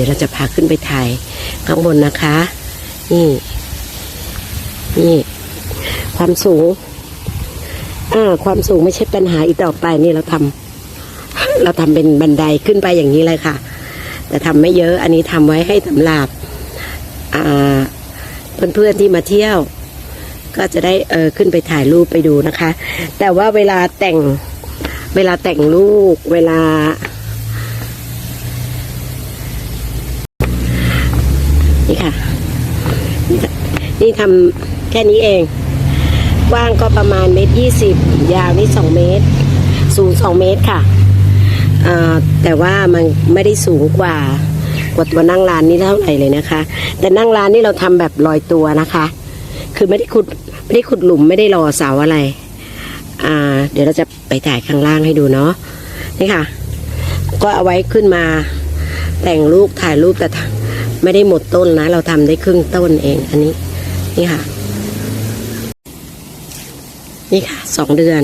ดี๋ยวเราจะพาขึ้นไปถ่ายข้างบนนะคะ นี่ นี่ ความสูงอ่าความสูงไม่ใช่ปัญหาอีกต่อไปนี่เราทำเราทำเป็นบันไดขึ้นไปอย่างนี้เลยค่ะ แต่ทำไม่เยอะอันนี้ทำไว้ให้สำหรับอ่าเพื่อนๆที่มาเที่ยว ก็จะได้เออขึ้นไปถ่ายรูปไปดูนะคะ แต่ว่าเวลาแต่งเวลาแต่งลูกเวลา นี่ค่ะ นี่ทำแค่นี้เอง กว้างก็ประมาณเมตรยี่สิบยาวนี่สองเมตร สูงสองเมตรค่ะ แต่ว่ามันไม่ได้สูงกว่ากว่าตัวนั่งร้านนี่เท่าไหร่เลยนะคะ แต่นั่งร้านนี่เราทำแบบลอยตัวนะคะ คือไม่ได้ขุดไม่ได้ขุดหลุมไม่ได้รอเสาอะไร อ่า เดี๋ยวเราจะไปถ่ายข้างล่างให้ดูเนาะนี่ค่ะ ก็เอาไว้ขึ้นมาแต่งรูปถ่ายรูปแต่ ไม่ได้หมดต้นนะ เราทำได้ครึ่งต้นเองอันนี้ นี่ค่ะ นี่ค่ะสองเดือน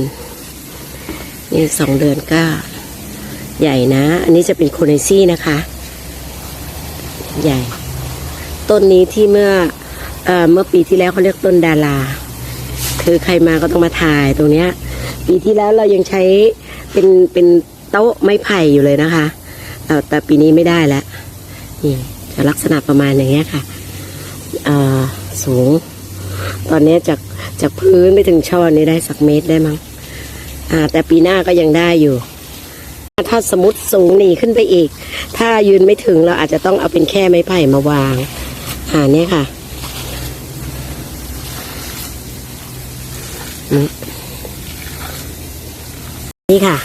นี่สองเดือนก็ ใหญ่นะ อันนี้จะเป็นโคเนซี่นะคะ ใหญ่ ต้นนี้ที่เมื่อเออเมื่อปีที่แล้วเขาเรียกต้นดารา คือใครมาก็ต้องมาถ่ายตรงเนี้ย ปีที่แล้วเรายังใช้เป็นเป็นโต๊ะไม้ไผ่อยู่เลยนะคะแต่ปีนี้ไม่ได้แล้วนี่ จะลักษณะประมาณอย่างเงี้ยค่ะอ่อสูง ตอนนี้จากจากพื้นไปถึงช่อนี้ได้สักเมตรได้มั้งอาแต่ปีหน้าก็ยังได้อยู่ ถ้าสมมติสูงหนีขึ้นไปอีก ถ้ายืนไม่ถึงเราอาจจะต้องเอาเป็นแค่ไม้ไผ่มาวางอ่าเนี่ยค่ะนี่ค่ะ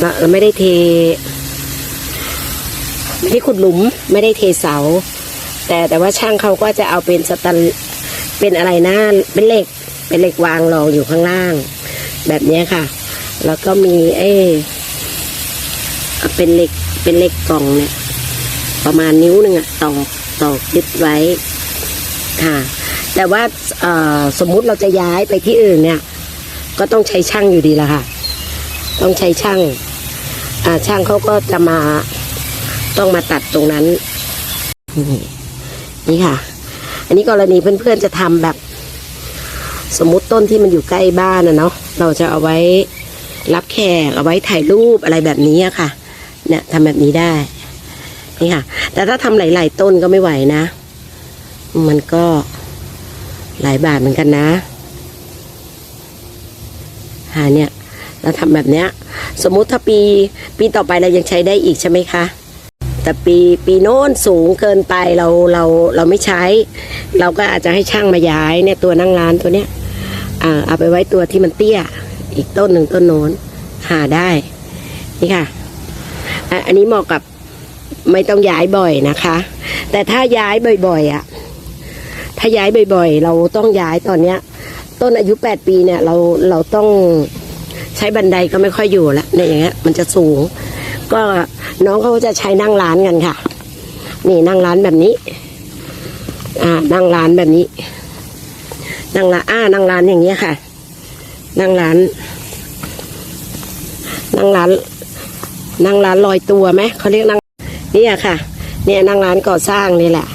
เรเราไม่ได้เท ไม่ได้ขุดหลุมไม่ได้เทเสา แต่แต่ว่าช่างเขาก็จะเอาเป็นสแตันเป็นอะไรนะเป็นเหล็ก เป็นเหล็กวางรองอยู่ข้างล่าง แบบนี้ค่ะ แล้วก็มีเอ้เป็นเหล็กเป็นเหล็กกล่องเนี่ยประมาณนิ้วหนึ่งอะตอกตอกยึดไว้ค่ะ แต่ว่าสมมุติเราจะย้ายไปที่อื่นเนี่ย ก็ต้องใช้ช่างอยู่ดีละค่ะ ต้องใช้ช่าง ช่างเขาก็จะมา ต้องมาตัดตรงนั้น นี่นี่ค่ะ อันนี้กรณีเพื่อนๆจะทำแบบ สมมุติต้นที่มันอยู่ใกล้บ้านนะเนาะเราจะเอาไว้รับแขกเอาไว้ถ่ายรูปอะไรแบบนี้อะค่ะ เนี่ยทำแบบนี้ได้นี่ค่ะ แต่ถ้าทำหลาย ๆ ต้นก็ไม่ไหวนะ มันก็หลายบาทเหมือนกันนะหาเนี่ยเราทำแบบเนี้ย สมมุติถ้าปีปีต่อไปเรายังใช้ได้อีกใช่ไหมคะ แต่ปีปีโน้นสูงเกินไปเราเราเราไม่ใช้ เราก็อาจจะให้ช่างมาย้ายเนี่ยตัวนั่งร้านตัวเนี้ยอ่าเอาไปไว้ตัวที่มันเตี้ย อีกต้นหนึ่งต้นโน้นหาได้ นี่ค่ะอะอันนี้เหมาะกับไม่ต้องย้ายบ่อยนะคะ แต่ถ้าย้ายบ่อยๆอะ ถ้าย้ายบ่อยๆ เราต้องย้ายตอนเนี้ย ต้นอายุแปดปีเนี่ย เราเราต้องใช้บันไดก็ไม่ค่อยอยู่ละเนี่ยอย่างเงี้ย มันจะสูง ก็น้องเขาจะใช้นั่งร้านกันค่ะ นี่นั่งร้านแบบนี้ อ่า นั่งร้านแบบนี้ นั่งร้านอ่านั่งร้านอย่างเงี้ยค่ะ นั่งร้าน นั่งร้าน นั่งร้านลอยตัวไหมเขาเรียกนั่งเนี่ยค่ะ เนี่ยนั่งร้านก่อสร้างนี่แหละ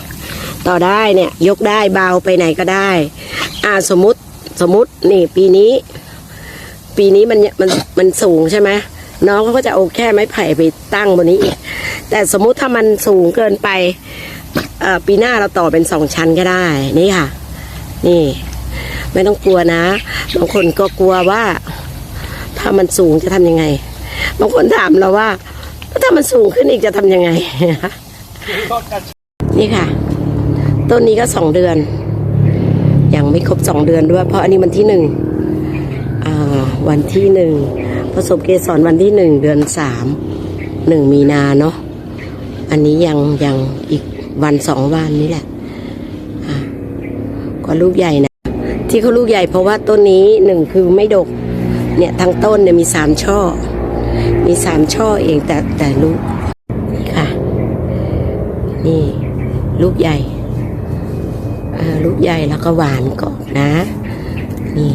ต่อได้เนี่ยยกได้เบาไปไหนก็ได้ อ่าสมมติสมมตินี่ปีนี้ ปีนี้มันมันมันสูงใช่ไหม น้องเขาก็จะเอาแค่ไม้ไผ่ไปตั้งบนนี้อีก แต่สมมุติถ้ามันสูงเกินไปปีหน้าเราต่อเป็นสองชั้นก็ได้นี่ค่ะ นี่ ไม่ต้องกลัวนะบางคนก็กลัวว่า ถ้ามันสูงจะทำยังไงบางคนถามเราว่า ถ้ามันสูงขึ้นอีกจะทำยังไงนี่ค่ะ ต้นนี้ก็สองเดือน ยังไม่ครบสองเดือนด้วย เพราะอันนี้วันที่หนึ่งวันที่หนึ่ง ผสมเกสรวันที่หนึ่งเดือนสามหนึ่งมีนาเนาะอันนี้ยังยังอีกวันสองวันนี่แหละก็ลูกใหญ่นะ ที่เขาลูกใหญ่เพราะว่าต้นนี้หนึ่งคือไม่ดก เนี่ยทั้งต้นเนี่ยมีสามช่อ มีสามช่อเองแต่แต่ลูกนี่ค่ะ นี่ลูกใหญ่ลูกใหญ่แล้วก็หวานกรอบนะ นี่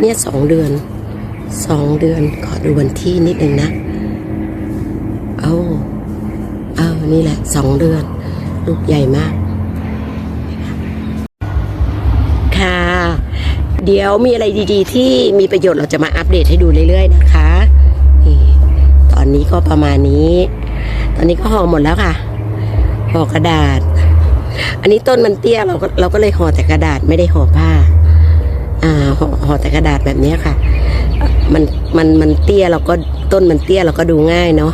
เนี่ยสองเดือนสองเดือนขอดูวันที่นิดนึงนะ เอาเอานี่แหละสองเดือน ลูกใหญ่มาก ค่ะ เดี๋ยวมีอะไรดีๆ ที่มีประโยชน์เราจะมาอัปเดตให้ดูเรื่อยๆนะคะนี่ตอนนี้ก็ประมาณนี้ ตอนนี้ก็ห่อหมดแล้วค่ะห่อกระดาษ อันนี้ต้นมันเตี้ยเราก็เราก็เลยห่อแต่กระดาษไม่ได้ห่อผ้า ห่อห่อแต่กระดาษแบบนี้ค่ะ มันมันมันเตี้ยเราก็ต้นมันเตี้ยเราก็ดูง่ายเนาะ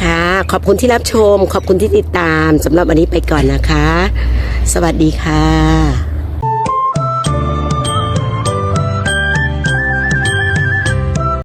ค่ะ ขอบคุณที่รับชม ขอบคุณที่ติดตามสำหรับวันนี้ไปก่อนนะคะ สวัสดีค่ะ